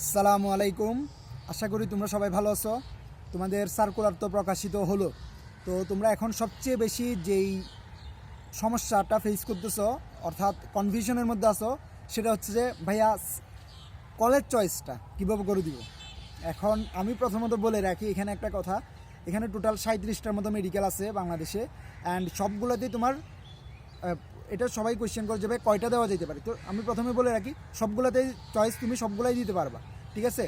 আসসালামু আলাইকুম। আশা করি তোমরা সবাই ভালো আছো। তোমাদের সার্কুলার তো প্রকাশিত হলো। তো তোমরা এখন সবচেয়ে বেশি যেই সমস্যাটা ফেস করতেছো, অর্থাৎ কনফিউশনের মধ্যে আছো, সেটা হচ্ছে যে, ভাইয়া কলেজ চয়েসটা কীভাবে করে দিব? এখন আমি প্রথমত বলে রাখি এখানে একটা কথা। এখানে টোটাল সাঁত্রিশটার মতো মেডিকেল আছে বাংলাদেশে। অ্যান্ড সবগুলোতেই তোমার এটা সবাই কোয়েশ্চেন করে যাবে কয়টা দেওয়া যেতে পারে? তো আমি প্রথমে বলে রাখি সবগুলোতেই চয়েস তুমি সবগুলাই দিতে পারবা, ঠিক আছে?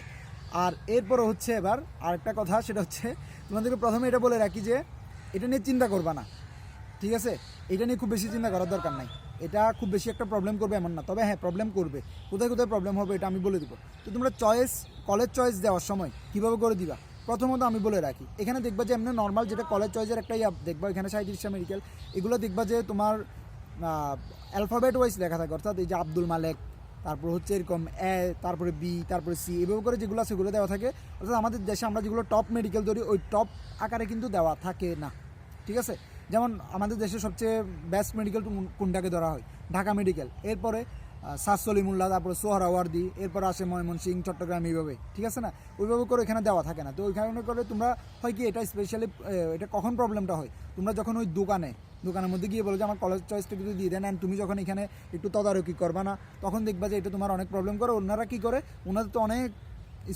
আর এরপর হচ্ছে এবার আরেকটা কথা, সেটা হচ্ছে তোমাদেরকে প্রথমে এটা বলে রাখি যে, এটা নিয়ে চিন্তা করবা না, ঠিক আছে? এটা নিয়ে খুব বেশি চিন্তা করার দরকার নাই। এটা খুব বেশি একটা প্রবলেম করবে এমন না। তবে হ্যাঁ প্রবলেম করবে। কোথায় কোথায় প্রবলেম হবে এটা আমি বলে দিব। তো তোমরা চয়েস কলেজ চয়েস দেওয়ার সময় কীভাবে করে দিবা? প্রথমত আমি বলে রাখি, এখানে দেখবা যে এমনি নর্মাল যেটা কলেজ চয়েসের একটা ইয়া, দেখবা এখানে সাঁত্রিশটা মেডিকেল এগুলো দেখবা যে তোমার অ্যালফাবেট ওয়াইজ লেখা থাকে, অর্থাৎ এই যে আব্দুল মালেক, তারপর হচ্ছে এরকম এ, তারপরে বি, তারপরে সি, এভাবে করে যেগুলো আছে সেগুলো দেওয়া থাকে। অর্থাৎ আমাদের দেশে আমরা যেগুলো টপ মেডিকেল ধরি ওই টপ আকারে কিন্তু দেওয়া থাকে না। ঠিক আছে? যেমন আমাদের দেশে সবচেয়ে বেস্ট মেডিকেল কোনটাকে ধরা হয়? ঢাকা মেডিকেল এরপরে সাত সলিমুল্লাহ তারপরে সোহরাওয়ার্দি এরপর আসে ময়মনসিংহ, চট্টগ্রাম এইভাবে, ঠিক আছে না? ওইভাবে করে এখানে দেওয়া থাকে না। তো ওইখানে করে তোমরা হয় কি, এটা স্পেশালি এটা কখন প্রবলেমটা হয়? তোমরা যখন ওই দোকানে, দোকানের মধ্যে গিয়ে বলো যে, আমার কলেজ চয়েসটা কিন্তু দিয়ে দেন অ্যান্ড তুমি যখন এখানে একটু তদারকি করবা না, তখন দেখবা যে, এটা তোমার অনেক প্রবলেম করে। ওনারা কী করে? ওনাদের তো অনেক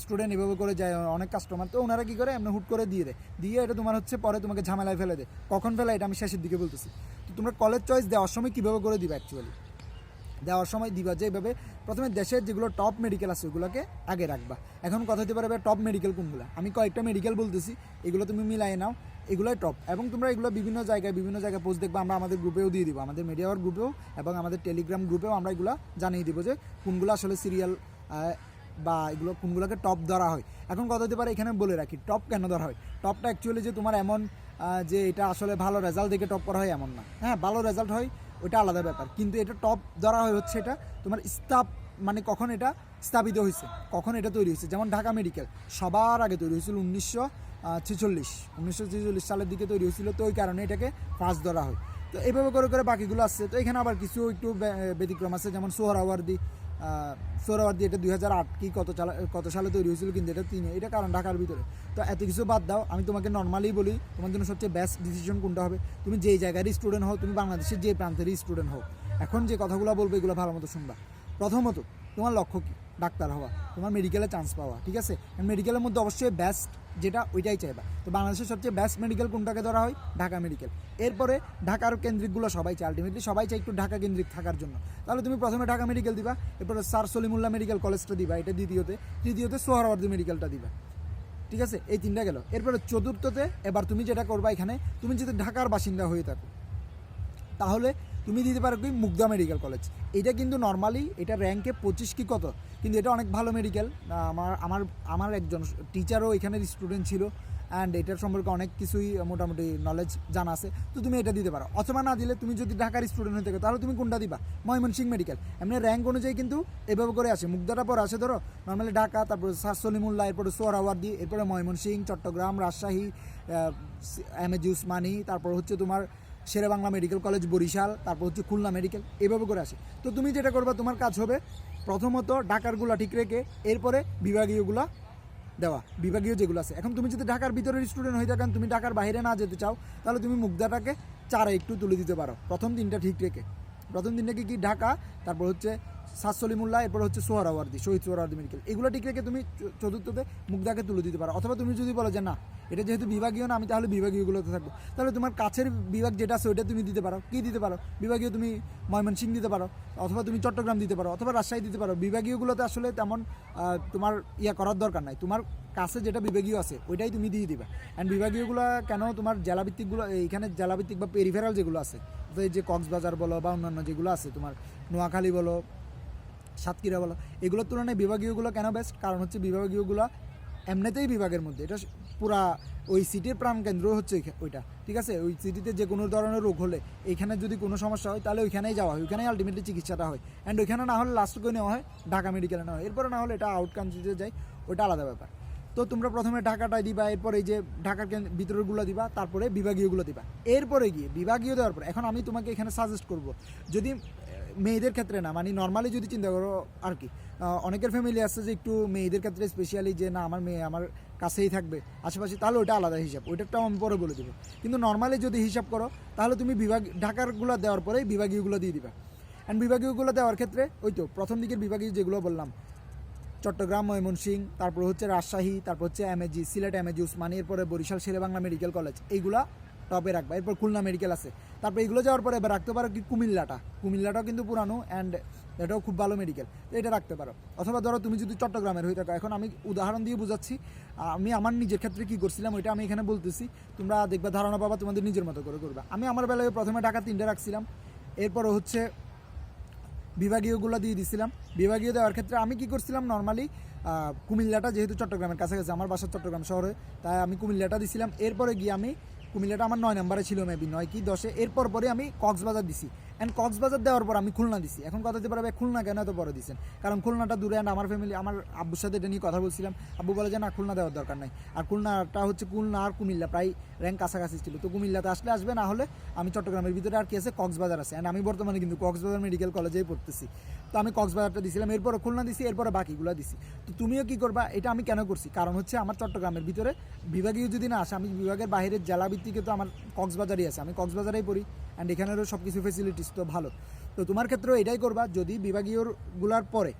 স্টুডেন্ট এভাবে করে যায়, অনেক কাস্টমার তো ওনারা কী করে? এমনি হুট করে দিয়ে দেয়। দিয়ে এটা তোমার হচ্ছে পরে তোমাকে ঝামেলায় ফেলে দেয়। কখন ফেলে? এটা আমি শেষের দিকে বলতেছি। তো তোমরা কলেজ চয়েস দেওয়ার সময় কীভাবে করে দিবা অ্যাকচুয়ালি দেওয়ার সময় দিবা। যে এইভাবে প্রথমে দেশের যেগুলো টপ মেডিকেল আছে, ওগুলোকে আগে রাখবা। এখন কথা হতে পারে টপ মেডিকেল কোনগুলো? আমি কয়েকটা মেডিকেল বলতেছি, এগুলো তুমি মিলাই নাও, এগুলোই টপ এবং তোমরা এগুলো বিভিন্ন জায়গায় বিভিন্ন জায়গায় পোস্ট দেখবা, আমরা আমাদের গ্রুপেও দিয়ে দিব। আমাদের মিডিয়াওয়ার গ্রুপেও এবং আমাদের টেলিগ্রাম গ্রুপেও আমরা এগুলো জানিয়ে দিব যে কোনগুলো আসলে সিরিয়াল বা এগুলো কোনগুলোকে টপ ধরা হয়। এখন কথা হতে পারে, এখানে বলে রাখি টপ কেন ধরা হয়? টপটা অ্যাকচুয়ালি যে তোমার এমন যে এটা আসলে ভালো রেজাল্ট দেখে টপ করা হয় এমন না। হ্যাঁ ভালো রেজাল্ট হয় ওটা আলাদা ব্যাপার। কিন্তু এটা টপ ধরা হয়ে হচ্ছে এটা তোমার স্তাপ মানে কখন এটা স্থাপিত হয়েছে, কখন এটা তৈরি হয়েছে। যেমন ঢাকা মেডিকেল সবার আগে তৈরি হয়েছিল উনিশশো ছেচল্লিশ। উনিশশো ছেচল্লিশ সালের দিকে তৈরি হয়েছিল, তো ওই কারণে এটাকে ফার্স্ট ধরা হয়। তো এইভাবে করে করে বাকিগুলো আসছে। তো এখানে আবার কিছু একটু ব্যতিক্রম আছে, যেমন সোহরাওয়ার্দি সোহরাওয়ার্দি, এটা দুই হাজার আট কি কত চালা, কত সালে তৈরি হয়েছিল কিন্তু এটা তিনে এটা কারণ ঢাকার ভিতরে। তো এত কিছু বাদ দাও, আমি তোমাকে নর্মালি বলি, তোমার জন্য সবচেয়ে বেস্ট ডিসিশন কোনটা হবে? তুমি যেই জায়গারই স্টুডেন্ট হও, তুমি বাংলাদেশের যে প্রান্তেরই স্টুডেন্ট হও। এখন যে কথাগুলো বলবে, এগুলো ভালো মতো শুনবা। প্রথমত তোমার লক্ষ্য কি? ডাক্তার হওয়া, তোমার মেডিকেলে চান্স পাওয়া, ঠিক আছে? মেডিকেলের মধ্যে অবশ্যই বেস্ট যেটা ওইটাই চাইবা। তো বাংলাদেশের সবচেয়ে বেস্ট মেডিকেল কোনটাকে ধরা হয়? ঢাকা মেডিকেল এরপরে ঢাকার কেন্দ্রিকগুলো সবাই চায়। আলটিমেটলি সবাই চায় একটু ঢাকা কেন্দ্রিক থাকার জন্য। তাহলে তুমি প্রথমে ঢাকা মেডিকেল দিবা, এরপরে স্যার সলিমুল্লাহ মেডিকেল কলেজটা দিবা, এটা দ্বিতীয়তে। তৃতীয়তে সোহরাওয়ার্দী মেডিকেলটা দিবা। ঠিক আছে? এই তিনটা গেল। এরপরে চতুর্থতে, এবার তুমি যেটা করবা এখানে, তুমি যদি ঢাকার বাসিন্দা হয়ে থাকো, তাহলে তুমি দিতে পারো কি মুগদা মেডিকেল কলেজ। এটা কিন্তু নর্মালি এটা র্যাঙ্কে পঁচিশ কি কত? কিন্তু এটা অনেক ভালো মেডিকেল আমার আমার আমার একজন টিচারও এখানের স্টুডেন্ট ছিল অ্যান্ড এটার সম্পর্কে অনেক কিছুই মোটামুটি নলেজ জানা আছে। তো তুমি এটা দিতে পারো। অথবা না দিলে তুমি যদি ঢাকার স্টুডেন্ট হয়ে থাকো, তাহলে তুমি কোনটা দিবা? ময়মনসিংহ মেডিকেল এমনি র্যাঙ্ক অনুযায়ী কিন্তু এভাবে করে আসে। মুগদাটা পর আসে, ধরো নর্মালি ঢাকা, তারপরে সাসলিমুল্লাহ এরপরে সোহরাওয়ার্দি এরপরে ময়মনসিংহ, চট্টগ্রাম, রাজশাহী এম এ উসমানী তারপর হচ্ছে তোমার শেরে বাংলা মেডিকেল কলেজ, বরিশাল, তারপর হচ্ছে খুলনা মেডিকেল, এভাবে করে আসে। তো তুমি যেটা করবা, তোমার কাজ হবে প্রথমত ডাকারগুলা ঠিক রেখে এরপরে বিভাগীয়গুলা দেওয়া, বিভাগীয় যেগুলো আছে। এখন তুমি যদি ঢাকার ভিতরের স্টুডেন্ট হয়ে থাকেন তুমি ঢাকার বাইরে না যেতে চাও, তাহলে তুমি মুগ্ধাটাকে চারে একটু তুলে দিতে পারো, প্রথম দিনটা ঠিক রেখে। প্রথম দিনটাকে কি ঢাকা, তারপর হচ্ছে সাতসলিমুল্লাহ এরপর হচ্ছে সোহরাওয়ার্দি, শহীদ সোহরাওয়ার্দি মেডিকেল এগুলো ঠিক রেখে তুমি চতুর্থতে মুগ্ধাকে তুলে দিতে পারো। অথবা তুমি যদি বলো যে না এটা যেহেতু বিভাগীয় না, আমি তাহলে বিভাগীয়গুলোতে থাকব। তাহলে তোমার কাছের বিভাগ যেটা আছে ওইটা তুমি দিতে পারো। কি দিতে পারো? বিভাগীয় তুমি ময়মনসিংহ দিতে পারো, অথবা তুমি চট্টগ্রাম দিতে পারো, অথবা রাজশাহী দিতে পারো। বিভাগীয়গুলোতে আসলে তেমন তোমার ইয়া করার দরকার নাই। তোমার কাছে যেটা বিভাগীয় আছে, ওইটাই তুমি দিয়ে দিবা। অ্যান্ড বিভাগীয়গুলো কেন তোমার জেলাভিত্তিকগুলো, এইখানে জেলাভিত্তিক বা পেরিফেরাল যেগুলো আছে যে কক্সবাজার বলো বা অন্যান্য যেগুলো আছে, তোমার নোয়াখালী বলো, সাতক্ষীরা বলো, এগুলোর তুলনায় বিভাগীয়গুলো কেন বেস্ট কারণ হচ্ছে বিভাগীয়গুলো এমনিতেই বিভাগের মধ্যে। এটা পুরা ওই সিটির প্রাণকেন্দ্র হচ্ছে ওইটা, ঠিক আছে? ওই সিটিতে যে কোনো ধরনের রোগ হলে, এখানে যদি কোনো সমস্যা হয়, তাহলে ওইখানেই যাওয়া হয়। ওইখানেই আলটিমেটলি চিকিৎসাটা হয়। অ্যান্ড ওইখানে না হলে লাস্ট করে নেওয়া হয়, ঢাকা মেডিকেলে নেওয়া হয়। এরপরে না হলে এটা আউট কান্ট্রিতে যায় ওইটা আলাদা ব্যাপার। তো তোমরা প্রথমে ঢাকাটাই দিবা, এরপর এই যে ঢাকার ভিতরেরগুলো দিবা, তারপরে বিভাগীয়গুলো দিবা। এরপরে গিয়ে, বিভাগীয় দেওয়ার পর, এখন আমি তোমাকে এখানে সাজেস্ট করব, যদি মেয়েদের ক্ষেত্রে না মানে নর্মালি যদি চিন্তা করো আর কি অনেকের ফ্যামিলি আছে যে একটু মেয়েদের ক্ষেত্রে স্পেশালি যে না, আমার মেয়ে, আমার কাছেই থাকবে, আশেপাশে তাহলে ওইটা আলাদা হিসাব ওইটাটাও আমি পরে বলে দেবো। কিন্তু নর্মালি যদি হিসাব করো, তাহলে তুমি বিভাগ ঢাকারগুলো দেওয়ার পরেই বিভাগীয়গুলো দিয়ে দিবা। অ্যান্ড বিভাগীয়গুলো দেওয়ার ক্ষেত্রে, ওই তো প্রথম দিকের বিভাগীয় যেগুলো বললাম, চট্টগ্রাম, ময়মনসিং, তারপর হচ্ছে রাজশাহী, তারপর হচ্ছে এমএজি সিলেট এমএজি উসমানী, এরপরে বরিশাল, শেরেবাংলা মেডিকেল কলেজ, এইগুলা টপে রাখবা। এরপর খুলনা মেডিকেল আছে। তারপর এগুলো যাওয়ার পরে এবার রাখতে পারো কি কুমিল্লাটা। কুমিল্লাটাও কিন্তু পুরানো অ্যান্ড এটাও খুব ভালো মেডিকেল এটা রাখতে পারো। অথবা ধরো তুমি যদি চট্টগ্রামের হয়ে থাকো, এখন আমি উদাহরণ দিয়ে বোঝাচ্ছি, আমি আমার নিজের ক্ষেত্রে কি করছিলাম ওইটা আমি এখানে বলতেছি। তোমরা দেখবা, ধারণা পাবা, তোমাদের নিজের মতো করে করবে। আমি আমার বেলায় প্রথমে ঢাকা তিনটে রাখছিলাম। এরপর হচ্ছে বিভাগীয়গুলো দিয়ে দিছিলাম। বিভাগীয় দেওয়ার ক্ষেত্রে আমি কি করছিলাম নর্মালি কুমিল্লাটা যেহেতু চট্টগ্রামের কাছাকাছি, আমার বাসা চট্টগ্রাম শহরে, তাই আমি কুমিল্লাটা দিছিলাম। এরপরে গিয়ে আমি কুমিল্লাটা আমার নয় নম্বরে ছিল মেবি নয় কি দশে। এরপর পরে আমি কক্সবাজার দিছি। অ্যান্ড কক্সবাজার দেওয়ার পর আমি খুলনা দিছি। এখন কথা হতে পারবে খুলনা কেন এত বড় দিচ্ছেন কারণ খুলনাটা দূরে অ্যান্ড আমার ফ্যামিলি আমার আব্বুর সাথে এটা নিয়ে কথা বলছিলাম। আব্বু বলে যে না, খুলনা দেওয়ার দরকার নাই। আর খুলনাটা হচ্ছে খুলনা আর কুমিল্লা, প্রায় র্যাঙ্ক কাছাকাছি ছিল। তো কুমিল্লাতে আসলে আসবে, না হলে আমি চট্টগ্রামের ভিতরে আর কি আছে কক্সবাজার আছে। অ্যান্ড আমি বর্তমানে কিন্তু কক্সবাজার মেডিকেল কলেজেই পড়তেছি। তো আমি কক্সবাজারটা দিছিলাম এরপরে খুলনা দিছি, এরপরে বাকিগুলো দিছি। তো তুমিও কি করবা? এটা আমি কেন করছি? কারণ হচ্ছে আমার চট্টগ্রামের ভিতরে বিভাগীয় যদি না আসে, আমি বিভাগের বাইরের জেলা ভিত্তিকে তো আমার কক্সবাজারই আছে। আমি কক্সবাজারেই পড়ি। অ্যান্ড এখানেরও সব কিছু ফেসিলিটিস তো ভালো। তো তোমার ক্ষেত্রেও এটাই করবা, যদি বিভাগীয়গুলার পরে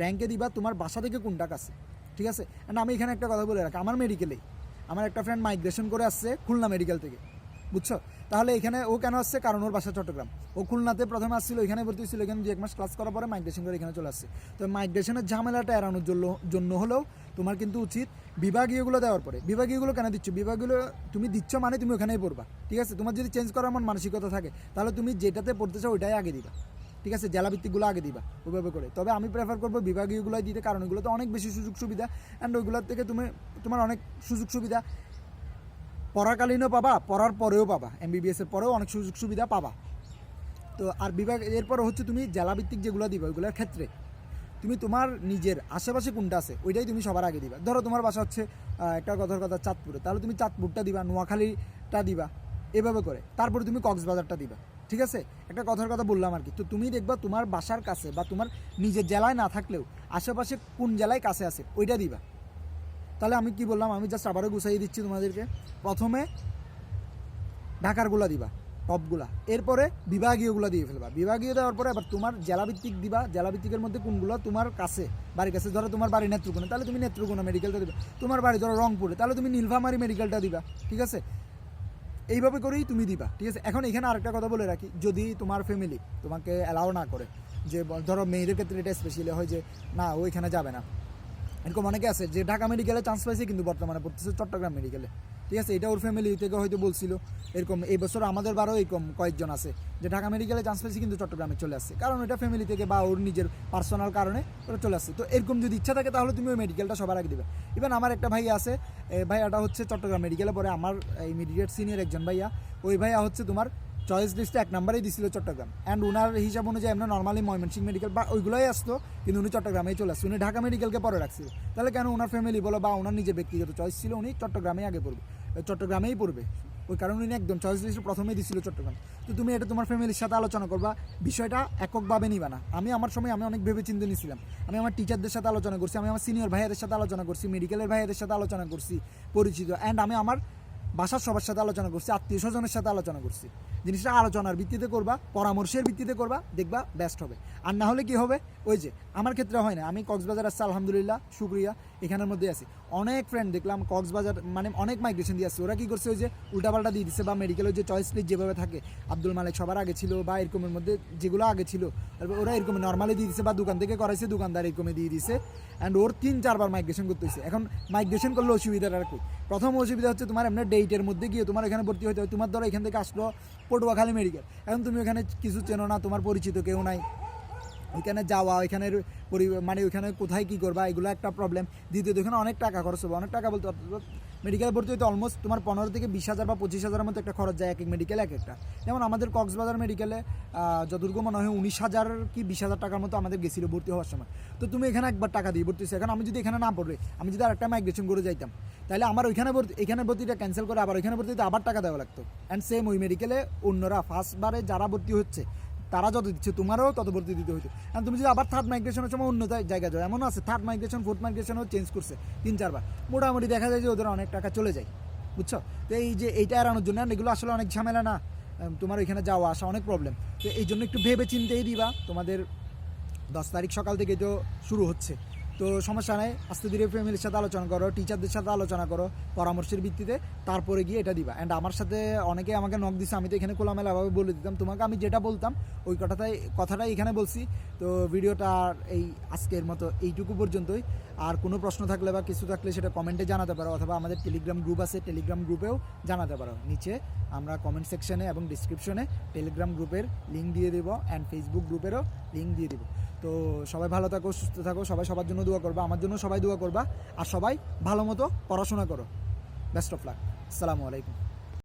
র্যাঙ্কে দিবা, তোমার বাসা থেকে কোনটা কাছে? ঠিক আছে? অ্যান্ড আমি এখানে একটা কথা বলে রাখি, আমার মেডিকেলেই আমার একটা ফ্রেন্ড মাইগ্রেশন করে আসছে খুলনা মেডিকেল থেকে, বুঝছ? তাহলে এখানে ও কেন আসছে? কারণ ওর বাসা চট্টগ্রাম। ও খুলনাতে প্রথমে আসছিল, এখানে ভর্তি হয়েছিল, এখানে দু এক মাস ক্লাস করার পরে মাইগ্রেশন করে এখানে চলে আসছে। তো মাইগ্রেশনের ঝামেলাটা এড়ানোর জন্য জন্য হলেও তোমার কিন্তু উচিত বিভাগীয়গুলো দেওয়ার পরে। বিভাগীয়গুলো কেন দিচ্ছ? বিভাগীয় তুমি দিচ্ছ মানে তুমি ওখানেই পড়বা। ঠিক আছে? তোমার যদি চেঞ্জ করার মন মানসিকতা থাকে, তাহলে তুমি যেটাতে পড়তে চাও ওইটাই আগে দিবা। ঠিক আছে? জেলাভিত্তিকগুলো আগে দিবা ওইভাবে করে। তবে আমি প্রেফার করব বিভাগীয়গুলোই দিতে, কারণ ওগুলোতে অনেক বেশি সুযোগ সুবিধা অ্যান্ড ওইগুলোর থেকে তুমি, তোমার অনেক সুযোগ সুবিধা। পড়াকালীনও পাবা, পড়ার পরেও পাবা। এমবিবিএস এর পরেও অনেক সুযোগ সুবিধা পাবা। তো আর বিভাগ এরপর হচ্ছে তুমি জেলাভিত্তিক যেগুলো দিবা, ওইগুলোর ক্ষেত্রে। তুমি তোমার নিজের আশেপাশে কোনটা আছে, ওইটাই তুমি সবার আগে দিবা। ধরো তোমার বাসা হচ্ছে একটা কথার কথা চাঁদপুরে, তাহলে তুমি চাঁদপুরটা দিবা, নোয়াখালীটা দিবা, এভাবে করে। তারপরে তুমি কক্সবাজারটা দিবা, ঠিক আছে? একটা কথার কথা বললাম আর কি। তো তুমি দেখবা তোমার বাসার কাছে বা তোমার নিজের জেলায় না থাকলেও আশেপাশে কোন জেলায় কাছে আছে, ওইটা দিবা। তাহলে আমি কি বললাম, আমি জাস্ট আবারও গুছাই দিচ্ছি তোমাদেরকে। প্রথমে ঢাকারগুলা দিবা। টপগুলা। এরপরে বিভাগীয়গুলো দিয়ে ফেলবা। বিভাগীয় দেওয়ার পরে আবার তোমার জেলাভিত্তিক দিবা। জেলাভিত্তিকের মধ্যে কোনগুলো? তোমার কাছে, বাড়ির কাছে। ধরো তোমার বাড়ি নেত্রকোনা। তাহলে তুমি নেত্রকোনা মেডিকেলটা দিবা। তোমার বাড়ি ধরো রংপুরে। তাহলে তুমি নীলফামারি মেডিকেলটা দিবা। ঠিক আছে? এইভাবে করেই তুমি দিবা। ঠিক আছে? এখন এখানে আরেকটা কথা বলে রাখি। যদি তোমার ফ্যামিলি তোমাকে অ্যালাউ না করে, যে ধরো মেয়েদের ক্ষেত্রে এটা স্পেশালি হয় যে, না, ও এখানে যাবে না। এরকম অনেকে আছে, যে ঢাকা মেডিকেলে চান্স পাইছে, কিন্তু বর্তমানে পড়তেছে চট্টগ্রাম মেডিকেলে ঠিক আছে, এটা ওর ফ্যামিলি থেকে হয়তো বলছিল। এরকম, এই বছর আমাদের বারো এরকম কয়েকজন আছে যে ঢাকা মেডিকেলে চান্স পেয়েছে, কিন্তু চট্টগ্রামে চলে আসছে। কারণ এটা ফ্যামিলি থেকে বা ওর নিজের পার্সোনাল কারণে ওটা চলে আসছে। তো এরকম যদি ইচ্ছা থাকে, তাহলে তুমি ওই মেডিকেলটা সবার আগে দেবে। ইভেন আমার একটা ভাই আছে ভাইয়াটা হচ্ছে চট্টগ্রাম মেডিকেলে পরে আমার ইমিডিয়েট সিনিয়র একজন ভাইয়া, ওই ভাইয়া হচ্ছে তোমার চয়েস লিস্টে এক নাম্বারেই দিছিল চট্টগ্রাম। অ্যান্ড ওনার হিসাব অনুযায়ী আমরা নর্মালি ময়মনসিং মেডিকেল বা ওইগুলোই আসতো, কিন্তু উনি চট্টগ্রামেই চলে আসছে। উনি ঢাকা মেডিকেলকে পরে রাখছিল। তাহলে কেন ওনার ফ্যামিলি বলো বা ওনার নিজের ব্যক্তিগত চয়েস ছিল, উনি চট্টগ্রামেই আগে পড়বে। চট্টগ্রামেই পড়বে। ওই কারণে উনি একদম চয়েস লিস্টে প্রথমেই দিছিল চট্টগ্রাম। তো তুমি এটা তোমার ফ্যামিলির সাথে আলোচনা করবা, বিষয়টা এককভাবে নিবা না। আমি আমার সময় আমি অনেক ভেবে চিন্তে নিয়েছিলাম আমি আমার টিচারদের সাথে আলোচনা করছি, আমি আমার সিনিয়র ভাইয়াদের সাথে আলোচনা করছি মেডিকেলের ভাইয়াদের সাথে আলোচনা করছি, পরিচিত। অ্যান্ড আমি আমার বাসার সবার সাথে আলোচনা করছি, আত্মীয় স্বজনের সাথে আলোচনা করছি। জিনিসটা আলোচনার ভিত্তিতে করবা, পরামর্শের ভিত্তিতে করবা, দেখবা বেস্ট হবে। আর না হলে কি হবে? ওই যে, আমার ক্ষেত্রে হয় না। আমি কক্সবাজার আসছি, আলহামদুলিল্লাহ, শুক্রিয়া, এখানের মধ্যে আছি। অনেক ফ্রেন্ড দেখলাম, কক্সবাজার মানে অনেক মাইগ্রেশন দিয়ে আসছে। ওরা কী করছে, ওই যে উল্টাপাল্টা দিয়ে দিচ্ছে বা মেডিকেলের যে চয়েস লিস্ট যেভাবে থাকে, আব্দুল মালিক সবার আগে ছিল, বা এরকমের মধ্যে যেগুলো আগে ছিল ওরা এরকম নর্মালি দিয়ে দিচ্ছে বা দোকান থেকে করাইছে, দোকানদার এরকমই দিয়ে দিছে অ্যান্ড ওর তিন, চারবার মাইগ্রেশন করতে হয়েছে এখন মাইগ্রেশন করলে অসুবিধাটা আর কি প্রথম অসুবিধা হচ্ছে তোমার এমনি ডেটের মধ্যে গিয়ে তোমার এখানে ভর্তি হতে হয়। তোমার ধরো এখান থেকে আসলো পটুয়াখালী মেডিকেল এখন তুমি ওখানে কিছু চেনো না, তোমার পরিচিত কেউ নাই। ওইখানে যাওয়া, ওইখানের মানে ওইখানে কোথায় কী করবা, এগুলো একটা প্রবলেম দ্বিতীয়ত ওখানে অনেক টাকা খরচ হবে। অনেক টাকা বলতে মেডিকেল ভর্তি হতে অলমোস্ট তোমার পনেরো থেকে বিশ হাজার বা পঁচিশ হাজারের মতো একটা খরচ যায় এক এক মেডিকেল এক একটা। যেমন আমাদের কক্সবাজার মেডিকেলে যতটুকু মনে হয় উনিশ হাজার কি বিশ হাজার টাকার মতো আমাদের গেছিল ভর্তি হওয়ার সময়। তো তুমি এখানে একবার টাকা দিয়ে ভর্তি এখন আমি যদি এখানে না পড়বে আমি যদি আরেকটা মাইগ্রেশন করে যাইতাম, তাহলে আমার ওইখানে ভর্তি, এখানে ভর্তিটা ক্যান্সেল করে আবার ওইখানে ভর্তিতে আবার টাকা দেওয়া লাগতো। অ্যান্ড সেম ওই মেডিকেলে অন্যরা ফার্স্টবারে যারা ভর্তি হচ্ছে তারা যত দিচ্ছে, তোমারও তত দিতে হইতো। কারণ তুমি যদি আবার থার্ড মাইগ্রেশনের সময় অন্য জায়- জায়গায় যাও এমন আছে থার্ড মাইগ্রেশন ফোর্থ মাইগ্রেশনও চেঞ্জ করছে, তিন, চারবার। মোটামুটি দেখা যায় যে ওদের অনেক টাকা চলে যায়, বুঝছ? তো এই যে এইটা এড়ানোর জন্য এগুলো আসলে অনেক ঝামেলা না। তোমার ওইখানে যাওয়া আসা অনেক প্রবলেম তো এই জন্য একটু ভেবে চিনতেই দিবা, তোমাদের দশ তারিখ সকাল থেকে তো শুরু হচ্ছে। তো সমস্যা নাই, আস্তে ধীরে ফ্যামিলির সাথে আলোচনা করো টিচারদের সাথে আলোচনা করো, পরামর্শের ভিত্তিতে তারপরে গিয়ে এটা দিবা। অ্যান্ড আমার সাথে অনেকে আমাকে নখ দিছে, আমি তো এখানে খোলামেলাভাবে বলে দিতাম। তোমাকে আমি যেটা বলতাম, ওই কথাটাই কথাটাই এখানে বলছি। তো ভিডিওটা এই আজকের মতো এইটুকু পর্যন্তই। আর কোনো প্রশ্ন থাকলে বা কিছু থাকলে সেটা কমেন্টে জানাতে পারো অথবা আমাদের টেলিগ্রাম গ্রুপ আছে টেলিগ্রাম গ্রুপেও জানাতে পারো। নিচে আমরা কমেন্ট সেকশনে এবং ডিসক্রিপশনে টেলিগ্রাম গ্রুপের লিঙ্ক দিয়ে দেবো অ্যান্ড ফেসবুক গ্রুপেরও লিঙ্ক দিয়ে দেবো। তো সবাই ভালো থাকো, সুস্থ থাকো, সবাই সবার জন্য দোয়া করবা, আমার জন্য সবাই দোয়া করবা, আর সবাই ভালো মতো পড়াশোনা করো। বেস্ট অফ লাক আসসালামু আলাইকুম